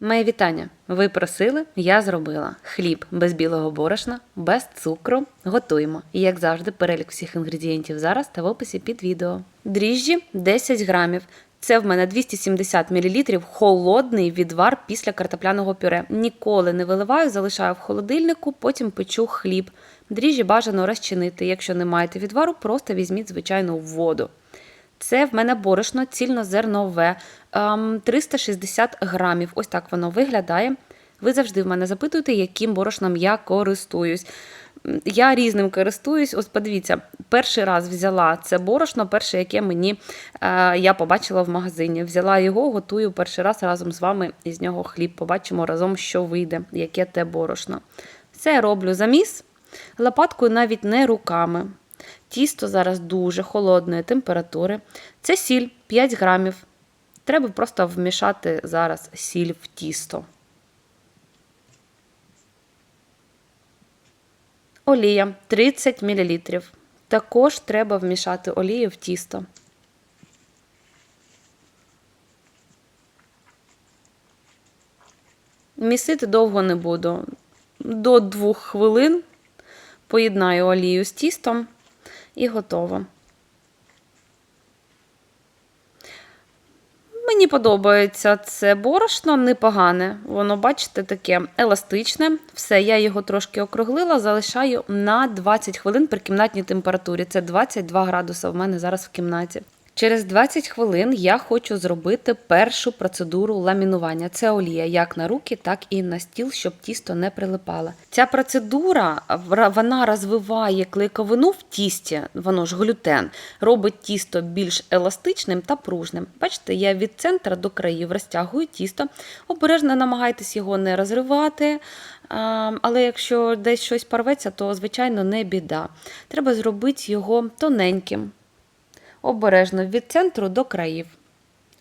Моє вітання. Ви просили, я зробила. Хліб без білого борошна, без цукру. Готуємо. І як завжди, перелік всіх інгредієнтів зараз та в описі під відео. Дріжджі 10 грамів. Це в мене 270 мл холодний відвар після картопляного пюре. Ніколи не виливаю, залишаю в холодильнику, потім печу хліб. Дріжджі бажано розчинити. Якщо не маєте відвару, просто візьміть звичайну воду. Це в мене борошно цільнозернове, ем, 360 грамів. Ось так воно виглядає. Ви завжди в мене запитуєте, яким борошном я користуюсь. Я різним користуюсь. Ось подивіться, перший раз взяла це борошно, перше, яке мені е, я побачила в магазині. Взяла його, готую перший раз разом з вами і з нього хліб. Побачимо разом, що вийде, яке те борошно. Все я роблю заміс лопаткою, навіть не руками. Тісто зараз дуже холодної температури. Це сіль 5 грамів. Треба просто вмішати зараз сіль в тісто. Олія 30 мл. Також треба вмішати олію в тісто. Місити довго не буду. До 2 хвилин поєднаю олію з тістом і готово. Мені подобається це борошно, непогане. Воно, бачите, таке еластичне. Все, я його трошки округлила, залишаю на 20 хвилин при кімнатній температурі. Це 22 градуси в мене зараз в кімнаті. Через 20 хвилин я хочу зробити першу процедуру ламінування. Це олія як на руки, так і на стіл, щоб тісто не прилипало. Ця процедура вона розвиває клейковину в тісті, воно ж глютен, робить тісто більш еластичним та пружним. Бачите, я від центра до країв розтягую тісто. Обережно намагайтесь його не розривати. Але якщо десь щось порветься, то звичайно не біда. Треба зробити його тоненьким обережно від центру до країв.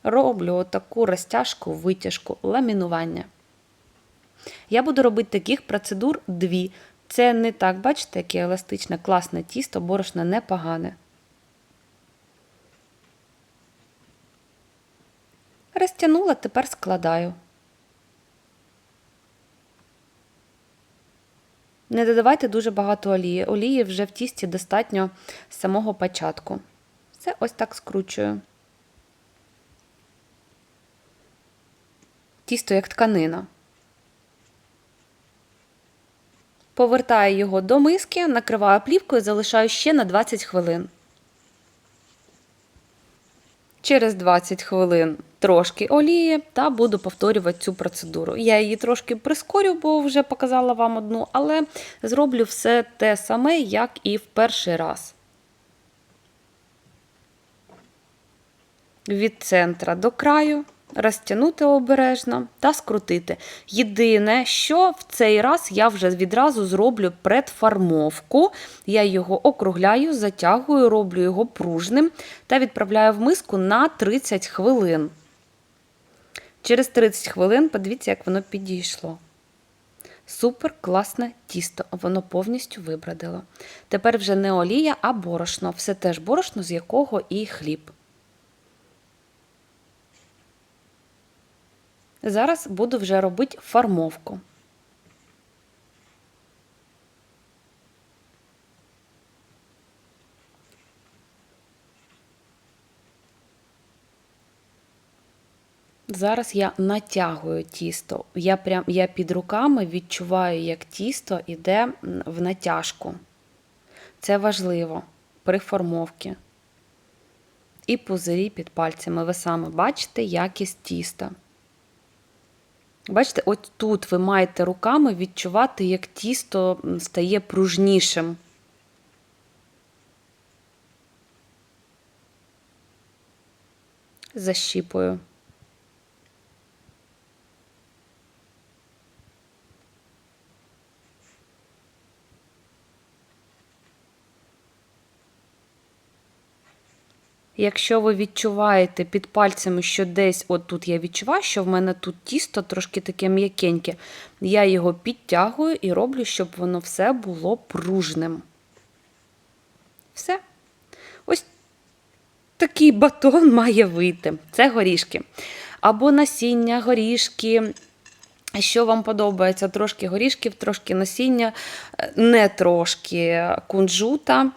Роблю таку розтяжку, витяжку, ламінування. Я буду робити таких процедур дві. Це не так, бачите, яке еластичне, класне тісто, борошно непогане. Розтягнула, тепер складаю. Не додавайте дуже багато олії. Олії вже в тісті достатньо з самого початку. Все ось так скручую. Тісто як тканина. Повертаю його до миски, накриваю плівкою, залишаю ще на 20 хвилин. Через 20 хвилин трошки олії та буду повторювати цю процедуру. Я її трошки прискорю, бо вже показала вам одну, але зроблю все те саме, як і в перший раз. Від центра до краю, розтягнути обережно та скрутити. Єдине, що в цей раз я вже відразу зроблю предфармовку. Я його округляю, затягую, роблю його пружним та відправляю в миску на 30 хвилин. Через 30 хвилин подивіться, як воно підійшло. Супер класне тісто, воно повністю вибрадило. Тепер вже не олія, а борошно. Все теж борошно, з якого і хліб. Зараз буду вже робити формовку. Зараз я натягую тісто. Я, прям, я під руками відчуваю, як тісто йде в натяжку. Це важливо при формовці. І пузирі під пальцями. Ви саме бачите якість тіста. Бачите, от тут ви маєте руками відчувати, як тісто стає пружнішим. Защіпую. Якщо ви відчуваєте під пальцями, що десь, от тут я відчуваю, що в мене тут тісто трошки таке м'якеньке, я його підтягую і роблю, щоб воно все було пружним. Все. Ось такий батон має вийти. Це горішки. Або насіння, горішки, Що вам подобається? Трошки горішків, трошки насіння, е, не трошки кунжута.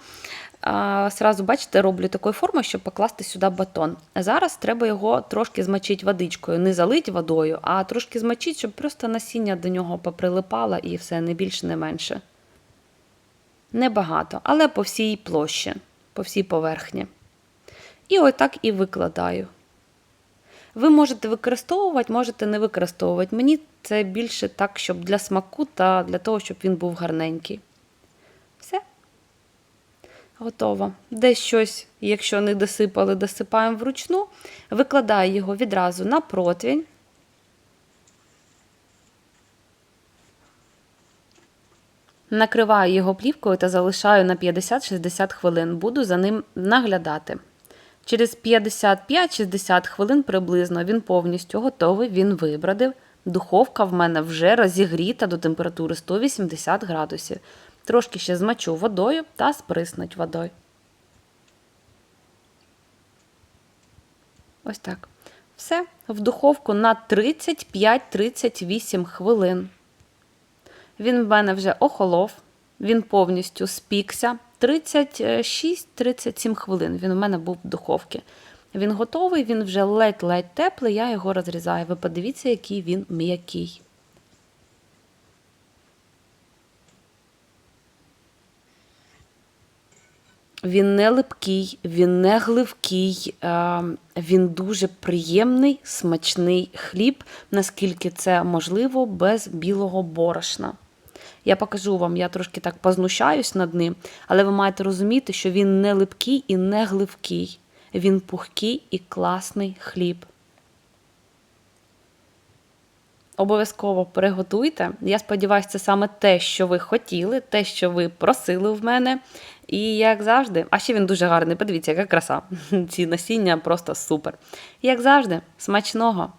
Сразу, бачите, роблю такої форми, щоб покласти сюди батон. Зараз треба його трошки змочити водичкою, не залить водою, а трошки змочити, щоб просто насіння до нього поприлипало і все, не більше, не менше. Небагато, але по всій площі, по всій поверхні. І отак і викладаю. Ви можете використовувати, можете не використовувати. Мені це більше так, щоб для смаку та для того, щоб він був гарненький. Готово. Десь щось, якщо не досипали, досипаємо вручну. Викладаю його відразу на противень. Накриваю його плівкою та залишаю на 50-60 хвилин. Буду за ним наглядати. Через 55-60 хвилин приблизно він повністю готовий, він вибродив. Духовка в мене вже розігріта до температури 180 градусів. Трошки ще змочу водою та сприснуть водою. Ось так. Все, в духовку на 35-38 хвилин. Він в мене вже охолов, він повністю спікся. 36-37 хвилин він у мене був в духовці. Він готовий, він вже ледь-ледь теплий, я його розрізаю. Ви подивіться, який він м'який. Він не липкий, він не гливкий, е, він дуже приємний, смачний хліб, наскільки це можливо, без білого борошна. Я покажу вам, я трошки так познущаюсь над ним, але ви маєте розуміти, що він не липкий і не гливкий. Він пухкий і класний хліб. Обов'язково приготуйте. Я сподіваюся, це саме те, що ви хотіли, те, що ви просили в мене. І як завжди, а ще він дуже гарний. Подивіться, яка краса. Ці насіння просто супер. Як завжди, смачного!